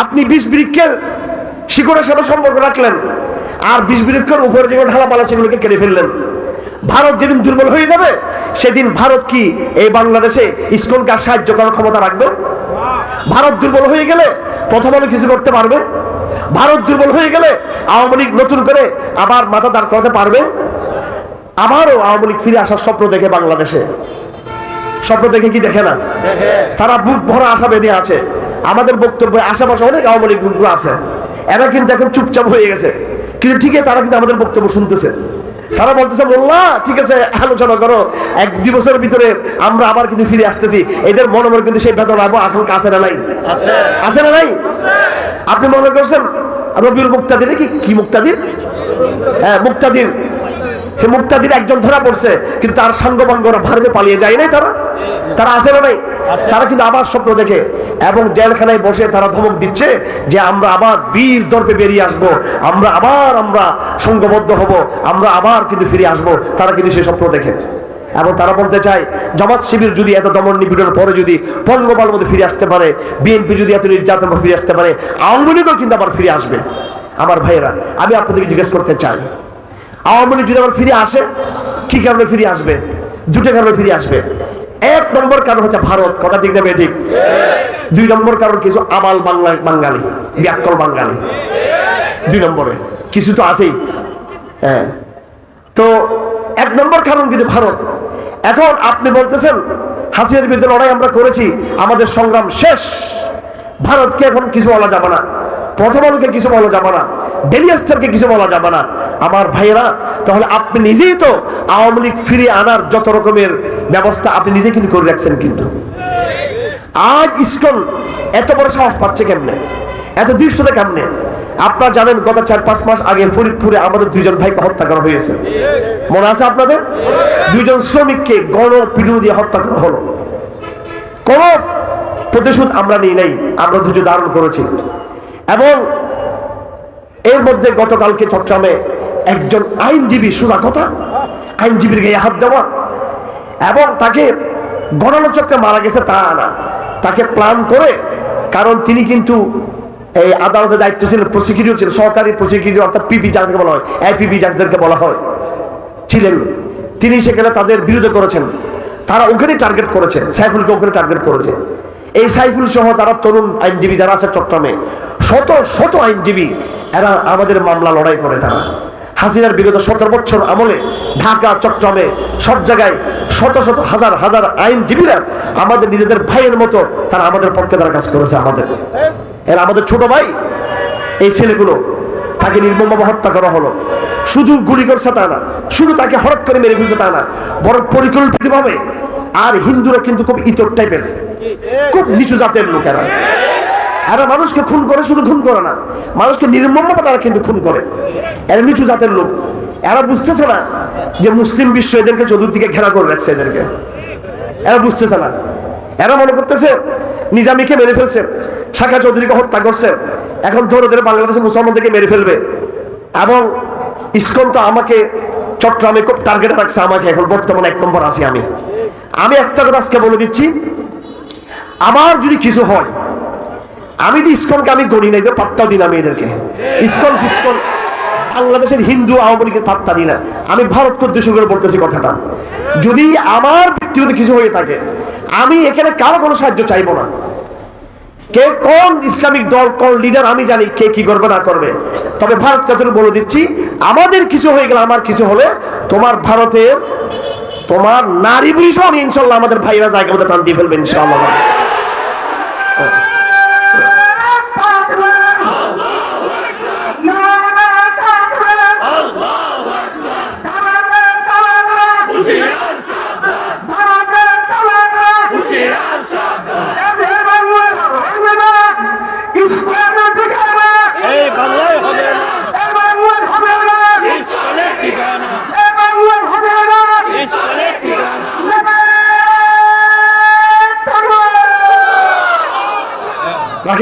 আপনি বিষ বৃক্ষের শিকড়ের সাথে সম্পর্ক রাখলেন আর বিষ বৃক্ষের উপরে যেগুলো ঢালাপালা সেগুলোকে কেটে ফেললেন। ভারত যেদিন দুর্বল হয়ে যাবে সেদিন ভারত কি এই বাংলাদেশে ইস্কনকে সাহায্য করার ক্ষমতা রাখবে? ভারত দুর্বল হয়ে গেলে প্রথম আলো কিছু করতে পারবে? ভারত দুর্বল হয়ে গেলে আওয়ামী লীগ নতুন করে আবার মাথা দাঁড় করাতে পারবে? আবারও আওয়ামী লীগ ফিরে আসার স্বপ্ন দেখে বাংলাদেশে। স্বপ্ন দেখে কি দেখে না? তারা বুক ভরা আশা বেঁধে আছে। আমাদের বক্তব্য আশেপাশে অনেক আওয়ামী লীগ গ্রুপ আছে। এরা কিন্তু এখন চুপচাপ হয়ে গেছে। কিন্তু ঠিক আছে তারা কিন্তু আমাদের বক্তব্য শুনতেছে। তারা বলতেছে মোল্লা ঠিক আছে আলোচনা করো। এক দিবসের ভিতরে আমরা আবার কিন্তু ফিরে আসতেছি। এদের মনে মনে কিন্তু সেই বেতন আবো এখন কাছে না নাই? আছে। না নাই? আপনি মনে করছেন রবিউল মুক্তাদির কি কি মুক্তাদির? হ্যাঁ মুক্তাদির। সে মুক্তাদির একজন ধরা পড়ছে কিন্তু তার সাঙ্গবাঙ্গরা ভারতে পালিয়ে যায় নাই তারা। তারা আছে না নাই? তারা কিন্তু আবার স্বপ্ন দেখে। এবং জেলখানায় বসে তারা ধমক দিচ্ছে যে আমরা আবার বীর দর্পে বেরিয়ে আসব। আমরা আবার আমরা সংঘবদ্ধ হব। আমরা আবার কিন্তু ফিরে আসব। তারা কিন্তু সেই স্বপ্ন দেখে। এবং তারা বলতে চায় জামাত শিবির যদি এত দমন নিপীড়নের পরে যদি পঙ্গপাল মধ্যে ফিরে আসতে পারে বিএনপি যদি এত নির্যাতন ফিরে আসতে পারে আওয়ামী লীগও কিন্তু আবার ফিরে আসবে। আমার ভাইয়েরা আমি আপনাদেরকে জিজ্ঞেস করতে চাই আওয়ামী লীগ যদি আবার ফিরে আসে কি কারণে ফিরে আসবে? দুটো কারণে ফিরে আসবে। এক নম্বর কারণ হচ্ছে ভারত কথা ঠিক না ঠিক। দুই নম্বর কারণ কিছু আবাল বাংলা বাঙালি ব্যাকল বাঙালি। দুই নম্বরে কিছু তো আছেই। হ্যাঁ। তো এক নম্বর কারণ কিন্তু ভারত। এখন আপনি বলতেছেন হাসিয়ার বিরুদ্ধে লড়াই আমরা করেছি আমাদের সংগ্রাম শেষ। ভারতকে এখন কিছু বলা যাবে না। প্রথম আলোকে কিছু বলা যাবে না, ডেলি স্টারকে কিছু বলা যাবে না। আমার ভাইয়েরা, তাহলে আপনি নিজেই তো আওয়ামী লীগ ফিরে আনার যত রকমের ব্যবস্থা আপনি নিজে কিন্তু করে রাখছেন কিন্তু। আজ ইস্কন এত বড় সাহস পাচ্ছে কেমনে? এত দৃশ্যতে কেমনে? আপনারা জানেন, গত চার পাঁচ মাস আগে ফরিদপুরে আমাদের দুইজন ভাইকে হত্যা করা হয়েছে। মনে আছে আপনাদের? দুইজন শ্রমিককে গণ পিটুনি দিয়ে হত্যা করা হলো। কোন প্রতিশোধ আমরা নিই নাই, আমরা ধৈর্য ধারণ করেছি। এবং এর মধ্যে গতকালকে চট্টগ্রামে একজন আইনজীবী সোজা কথা, আইনজীবীর গায়ে হাত দেওয়া, এবং তাকে গণালোচককে মারা গেছে তা না। তাকে প্ল্যান করে, কারণ তিনি কিন্তু এই আদালতের দায়িত্ব ছিলেন প্রসিকিউটর ছিলেন, সহকারী প্রসিকিউটর অর্থাৎ পিপি যাদেরকে বলা হয় এপিপি যাদেরকে বলা হয়, ছিলেন। তিনি সেখানে তাদের বিরুদ্ধে করেছেন। তারা ওখানে টার্গেট করেছেন সাইফুলকে ওখানে টার্গেট করেছে। এই সাইফুল সহ যারা তরুণ আইনজীবী, যারা আছে চট্টগ্রামে, শত শত আইনজীবী, এরা আমাদের মামলা লড়াই করে তারা। হাসিনার বিগত সতেরো বছর আমলে ঢাকা, চট্টগ্রামে সব জায়গায় শত শত, হাজার হাজার আইনজীবীরা আমাদের নিজেদের ভাইয়ের মতো তারা আমাদের পক্ষে তারা কাজ করেছে আমাদের। এরা আমাদের ছোট ভাই, এই ছেলেগুলো তাকে নির্মমভাবে হত্যা করা হলো। শুধু গুলি করছে তা না, শুধু তাকে হঠাৎ করে মেরে ফেলছে তা না, বরং পরিকল্পিতভাবে আর হিন্দুরা কিন্তু খুব ইতর টাইপের খুব নিচু জাতের লোকেরা। এরা মানুষকে খুন করে, শুধু খুন করে না, মানুষকে নির্মমভাবে তারা কিন্তু খুন করে। এরা নিচু জাতের লোক। এরা বুঝতেছে না যে মুসলিম বিশ্ব এদেরকে চতুর্দিকে ঘেরা করে রাখছে এদেরকে। এরা বুঝতেছে না। এরা মনে করতেছে, নিজামীকে মেরে ফেলছে, শাখা চৌধুরীকে হত্যা করছে। এখন ধরে ধরে বাংলাদেশে মুসলমানদেরকে মেরে ফেলবে। এবং ইসকন তো আমাকে চট্টগ্রামে খুব টার্গেট রাখছে, আমাকে এখন বর্তমানে এক নম্বর আছি আমি। আমি একটা কথা আজকে বলে দিচ্ছি আমার যদি কিছু হয়, আমি তো ইসকনকে আমি গণি নাই তো পাত্তাও দিই না আমি এদেরকে ইসকন ফিসকন বাংলাদেশের হিন্দু আওয়ামী লীগের পাত্তা দিই না। আমি ভারতকে উদ্দেশ্য করে বলতেছি কথাটা। যদি আমার ব্যক্তিগত কিছু হয়ে থাকে, আমি এখানে কারও কোনো সাহায্য চাইব না। কে কোন ইসলামিক দল, কোন লিডার আমি জানি কে কি করবে, না করবে। তবে ভারত কথা বলে দিচ্ছি, আমাদের কিছু হয়ে গেলে, আমার কিছু হলে তোমার ভারতের, তোমার নারী পুলিশ আমি ইনশাল্লাহ আমাদের ভাইরা জায়গা মধ্যে টান দিয়ে ফেলবেন ইনশাল্লাহ। এই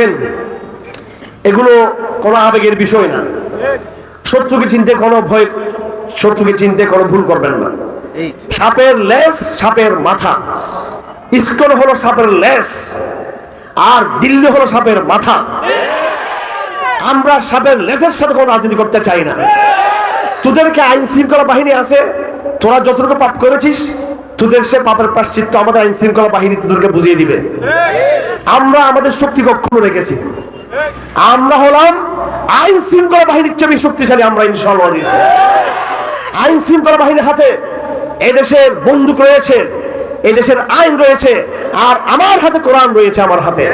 রাখেন এগুলো কোনো আবেগের বিষয় না। শত্রুকে চিনতে কোনো ভয়, শত্রুকে চিনতে কোনো ভুল করবেন না। সাপের লেস সাপের মাথা। ইস্কন হলো সাপের লেস আর দিল্লি হলো সাপের মাথা। আমরা সাপের লেসের সাথে কোনো রাজনীতি করতে চাই না। তোদেরকে আইন শৃঙ্খলা বাহিনী আছে, তোরা যতটুকু পাপ করেছিস তোদের সে পাপের প্রাশ্চিত্য আমাদের আইন শৃঙ্খলা বাহিনী তোদেরকে বুঝিয়ে দিবে। আমরা আমাদের শক্তি কখনো রেখেছি। আমরা হলাম আইন শৃঙ্খলা বাহিনীর চেয়ে শক্তিশালী আমরা ইনশাল্লাহ। আইন শৃঙ্খলা বাহিনীর হাতে এদেশের বন্দুক রয়েছে, এদেশের আইন রয়েছে, আর আমার হাতে কোরআন রয়েছে আমার হাতে।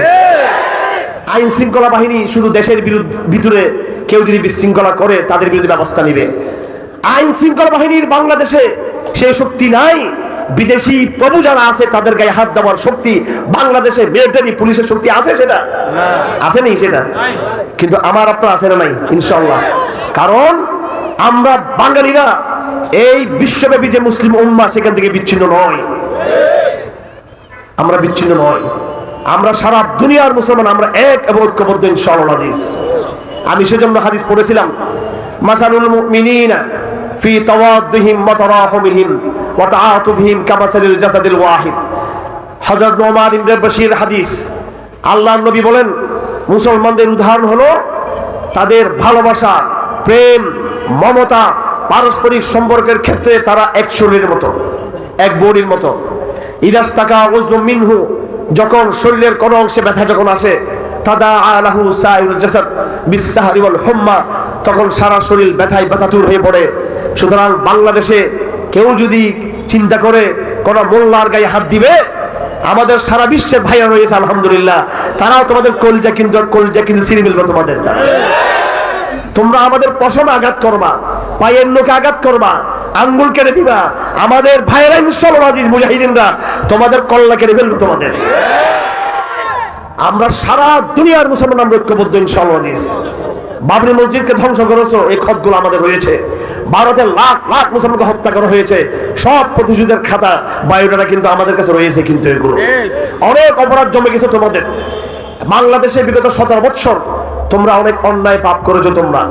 আইন শৃঙ্খলা বাহিনী শুধু দেশের বিরুদ্ধে ভিতরে কেউ যদি বিশৃঙ্খলা করে, তাদের বিরুদ্ধে ব্যবস্থা নিবে। আইন শৃঙ্খলা বাহিনীর বাংলাদেশে সেই শক্তি নাই বিদেশি প্রভু যারা আছে, তাদের গায়ে হাত দেওয়ার শক্তি বাংলাদেশে মিলিটারি পুলিশের শক্তি আছে সেটা? আছে নেই সেটা? কিন্তু আমার আপনার আছে না নাই ইনশাল্লাহ কারণ আমরা বাঙালিরা এই বিশ্বব্যাপী যে মুসলিম উম্মা, সেখান থেকে বিচ্ছিন্ন নয়। আমরা বিচ্ছিন্ন নয়। আমরা সারা দুনিয়ার মুসলমান, আমরা এক এবং ঐক্যবদ্ধ, ইনশাআল্লাহ, আজিজ। আমি সেজন্য হাদিস পড়েছিলাম, মাসালুল মুমিনিনা ফি তাওয়াদ্দুহিম ওয়া তারাহুমিহিম। ওয়া তাআতুফিহিম কামাসালিল জাসাদিল ওয়াহিদ। হযরত নোমান ইবনে বশির হাদিস। আল্লাহর নবী বলেন, মুসলমানদের উদাহরণ হলো তাদের ভালোবাসা, প্রেম, মমতা, পারস্পরিক সম্পর্কের ক্ষেত্রে তারা এক শরীরের মতো, এক বডির মতো। ইদাস টাকা ওজু মিনহু, যখন শরীরের কোন অংশে ব্যথা যখন আসে, তাদা আলাহু সাইউল জাসাদ বিসাহারি ওয়াল হুম্মা, তখন সারা শরীর ব্যথায় ব্যথাতুর হয়ে পড়ে। সুতরাং বাংলাদেশে কেউ যদি চিন্তা করে, কোন মোল্লার গায়ে হাত দিবে? আমাদের সারা বিশ্বের ভাইয়া রয়েছে আলহামদুলিল্লাহ। তারাও তোমাদের কলজা কিন্তু কলজা কিন্তু সিঁড়ি মিলবে তোমাদের দ্বারা তোমরা আমাদের পশমে আঘাত করবা, পায়ের নোকে আঘাত করবা, আঙ্গুল কেটে দিবা। আমাদের ভাইয়েরা ইনশাল্লাহ আজিজ মুজাহিদিনরা তোমাদের কল্লা কেটে ফেলবে তোমাদের। আমরা সারা দুনিয়ার মুসলমান আমরা ঐক্যবদ্ধ ইনশাল্লাহ আজিজ। বাবরি মসজিদকে ধ্বংস করেছ এই খতগুলো আমাদের রয়েছে। ভারতের লাখ লাখ মুসলমানকে হত্যা করা হয়েছে। সব প্রতিশোধের খাতা বায়োডাটা কিন্তু আমাদের কাছে রয়েছে কিন্তু এগুলো। অনেক অপরাধ জমে গেছে তোমাদের। বাংলাদেশে বিগত সতেরো বৎসর তোমরা অনেক অন্যায় পাপ করেছ তোমরা।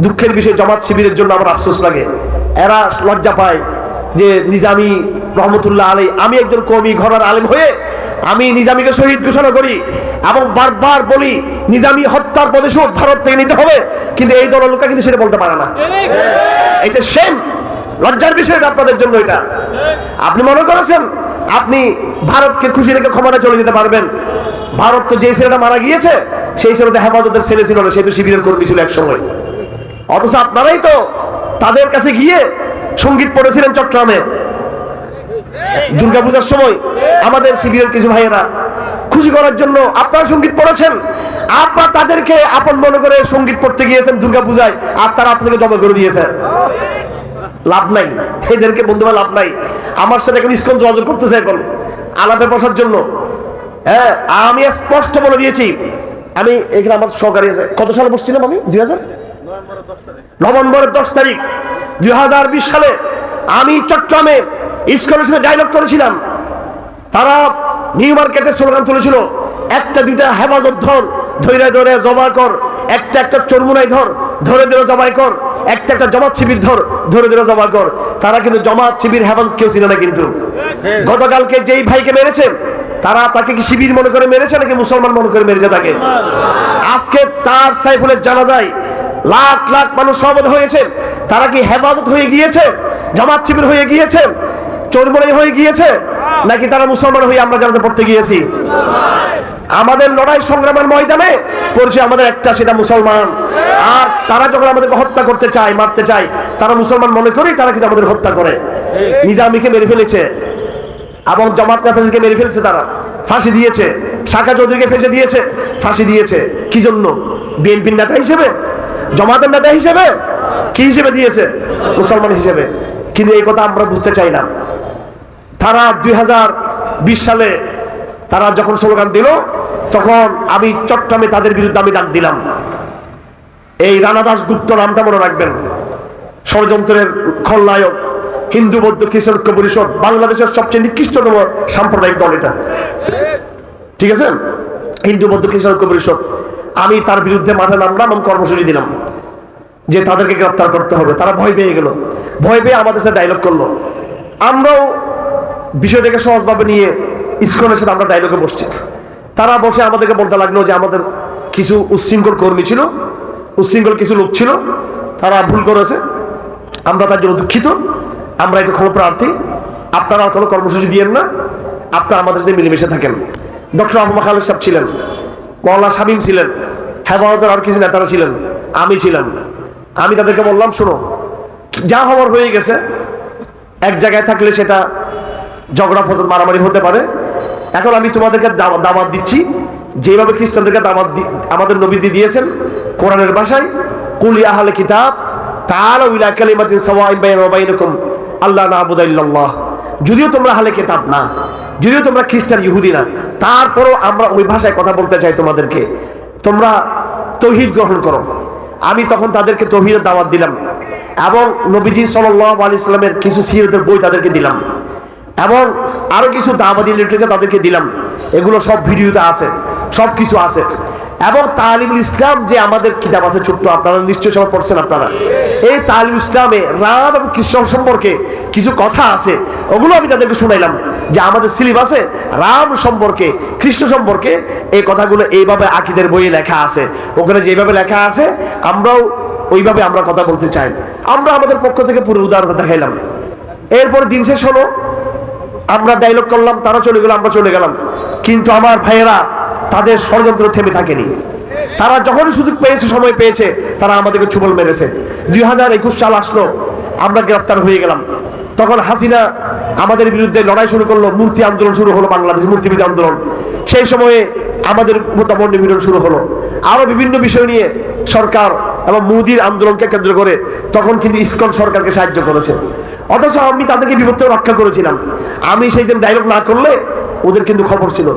দুঃখের বিষয় জামাত শিবিরের জন্য আমার আফসোস লাগে। এরা লজ্জা পায় যে নিজামি রহমতুল্লাহ আলী আমি একজন কমি ঘরের আলেম হয়ে আমি নিজামীকে শহীদ ঘোষণা করি এবং বারবার বলি, নিজামী হত্যার প্রতিশোধ ভারত থেকে নিতে হবে। কিন্তু এই দলের লোকরা কিন্তু সেটা বলতে পারে না। এটা সেম লজ্জার বিষয় আপনাদের জন্য এটা। আপনি মনে করেছেন, আপনি ভারতকে খুশি রেখে ক্ষমতা চলে যেতে পারবেন? ভারত তো যে ছেলেটা মারা গিয়েছে, সেই ছেলেটা হেফাজতের ছেলে ছিল না, সে তো শিবিরের কর্মী ছিল এক সময় অথচ আপনারাই তো তাদের কাছে গিয়ে সংগীত পড়েছিলেন চট্টগ্রামে। দুর্গাপূজার সময় আমাদের শিবিরের কিছু ভাইয়েরা খুশি করার জন্য আপনারা সংগীত পড়েছেন? আপনারা তাদেরকে আপন মনে করে সংগীত পড়তে গিয়েছেন দুর্গাপূজায়, আর তারা আপনাকে জমা করে দিয়েছে। লাভ নাই। এদেরকে বন্ধু ভাই লাভ নাই। আমার সাথে এখন ইস্কন যোগাযোগ করতেছে এখন, আলাপে বসার জন্য। হ্যাঁ আমি স্পষ্ট বলে দিয়েছি। আমি এখানে আমার সহকারী আছে। কত সালে বসছিলাম আমি? দুই হাজার? নভেম্বরের দশ তারিখ, দুই হাজার বিশ সালে আমি চট্টগ্রামে ইস্কনের সাথে ডায়লগ করেছিলাম। তারা নিউ মার্কেটে স্লোগান তুলেছিল একটা দুইটা হেফাজত ধর ধৈরে ধরে জমা কর একটা একটা চরমুনাই ধর ধরে ধরে জমাই কর একটা একটা জমাত শিবির ধর ধরে ধরে জমা কর। তারা কিন্তু জমাত শিবির হেফাজত কেউ ছিল না কিন্তু। গতকালকে যেই ভাইকে মেরেছে তারা তাকে কি শিবির মনে করে মেরেছে নাকি মুসলমান মনে করে মেরেছে তাকে? আজকে তার সাইফুলের জানা যায় লাখ লাখ মানুষ সহমত হয়েছে। তারা কি হেফাজত হয়ে গিয়েছে? জামাত শিবির হয়ে গিয়েছে? চোরমরাই হয়ে গিয়েছে? নাকি তারা মুসলমান হয়ে আমরা জানাতে পড়তে গিয়েছি? আমাদের লড়াই সংগ্রামের ময়দানে পড়ছে আমাদের একটা সেটা মুসলমান। আর তারা যখন আমাদেরকে হত্যা করতে চায়, মারতে চায়, তারা মুসলমান মনে করেই তারা কিন্তু আমাদের হত্যা করে। নিজামীকে মেরে ফেলেছে এবং জামাত নেতাদেরকে মেরে ফেলছে তারা। ফাঁসি দিয়েছে। শাখা চৌধুরীকে ফেঁসে দিয়েছে। ফাঁসি দিয়েছে। কি জন্য? বিএনপির নেতা হিসেবে? জমাতের নেতা হিসেবে? কি হিসেবে দিয়েছে? মুসলমান হিসেবে। কিন্তু এই কথা আমরা বুঝতে চাই না। তারা দুই হাজার বিশ সালে তারা যখন স্লোগান দিল, তখন আমি চট্টগ্রামে তাদের বিরুদ্ধে আমি ডাক দিলাম। এই রানা দাস গুপ্ত নামটা মনে রাখবেন। ষড়যন্ত্রের খলনায়ক, হিন্দু বৌদ্ধ ঐক্য পরিষদ, বাংলাদেশের সবচেয়ে নিকৃষ্টতম সাম্প্রদায়িক দল এটা। ঠিক আছে? হিন্দু বৌদ্ধ ঐক্য পরিষদ। আমি তার বিরুদ্ধে মাঠে নামলাম এবং কর্মসূচি দিলাম যে তাদেরকে গ্রেপ্তার করতে হবে। তারা ভয় পেয়ে গেল। ভয় পেয়ে আমাদের সাথে ডায়লগ করল। আমরাও বিষয়টাকে সহজভাবে নিয়ে ইস্কনের সাথে আমরা ডায়লগে বসছি। তারা বসে আমাদেরকে বলতে লাগল যে আমাদের কিছু উচ্ছৃঙ্খল কর্মী ছিল, উচ্ছৃঙ্খল কিছু লোক ছিল, তারা ভুল করেছে, আমরা তার জন্য দুঃখিত, আমরা একটু ক্ষমা প্রার্থী, আপনারা কোনো কর্মসূচি দিয়েন না, আপনারা আমাদের সাথে মিলেমিশে থাকেন। ডক্টর আবু খালেদ সাহেব ছিলেন মৌলা শামীম ছিলেন, হেফাজতের আর কিছু নেতারা ছিলেন, আমি ছিলাম। আমি তাদেরকে বললাম, শোনো, যা হওয়ার হয়ে গেছে, এক জায়গায় থাকলে সেটা ঝগড়া ফসল মারামারি হতে পারে। এখন আমি তোমাদেরকে দাওয়া- দাওয়াত দিচ্ছি। যেভাবে খ্রিস্টানদেরকে দাওয়াত আমাদের নবীজি দিয়েছেন কোরআনের ভাষায়, কুলি আহলে কিতাব তাআলা ইলা কালিমাতিন সাওয়াইন বাইনা ওয়া আল্লাহ না'বুদা যদিও তোমরা আহলে কিতাব না, যদিও তোমরা খ্রিস্টান, ইহুদি না, তারপরও আমরা ওই ভাষায় কথা বলতে চাই তোমাদেরকে। তোমরা তৌহিদ গ্রহণ করো। আমি তখন তাদেরকে তৌহিদের দাওয়াত দিলাম এবং নবীজি সাল্লাল্লাহু আলাইহি সাল্লামের কিছু সিরতের বই তাদেরকে দিলাম। এবং আরও কিছু দাবাদি লিটারেচার তাদেরকে দিলাম। এগুলো সব ভিডিওতে আছে, সব কিছু আছে। এবং তালিমুল ইসলাম যে আমাদের কিতাব আছে ছোট্ট, আপনারা নিশ্চয়ই সবাই পড়ছেন আপনারা। এই তালিমুল ইসলামে রাম এবং কৃষ্ণ সম্পর্কে কিছু কথা আছে, ওগুলো আমি তাদেরকে শুনাইলাম। যে আমাদের সিলেবাসে রাম সম্পর্কে, কৃষ্ণ সম্পর্কে এই কথাগুলো এইভাবে আকিদের বইয়ে লেখা আছে। ওখানে যেভাবে লেখা আছে, আমরাও ওইভাবে আমরা কথা বলতে চাই। আমরা আমাদের পক্ষ থেকে পুরো উদাহরণ দেখাইলাম। এরপর দিন শেষ হলো। আমরা ডায়লগ করলাম, তারা চলে গেল, আমরা চলে গেলাম। কিন্তু আমার ভাইয়েরা তাদের ষড়যন্ত্র থেমে থাকেনি। তারা যখনই সুযোগ পেয়েছে, সময় পেয়েছে, তারা আমাদেরকে চুবল মেরেছে। দুই হাজার একুশ সাল আসলো, আমরা গ্রেপ্তার হয়ে গেলাম। তখন হাসিনা আমাদের বিরুদ্ধে লড়াই শুরু করল, মূর্তি আন্দোলন শুরু হলো বাংলাদেশ মূর্তিবিদ আন্দোলন। সেই সময়ে আমাদের মোতাবর নিপীড়ন শুরু হলো। আরও বিভিন্ন বিষয় নিয়ে সরকার এবং মোদির আন্দোলনকে কেন্দ্র করে তখন কিন্তু ইস্কন সরকারকে সাহায্য করেছে। অথচ আমি তাদেরকে বিপদ রক্ষা করেছিলাম। আমি সেই দিন ডায়লগ না করলে ওদের কিন্তু খবর ছিল।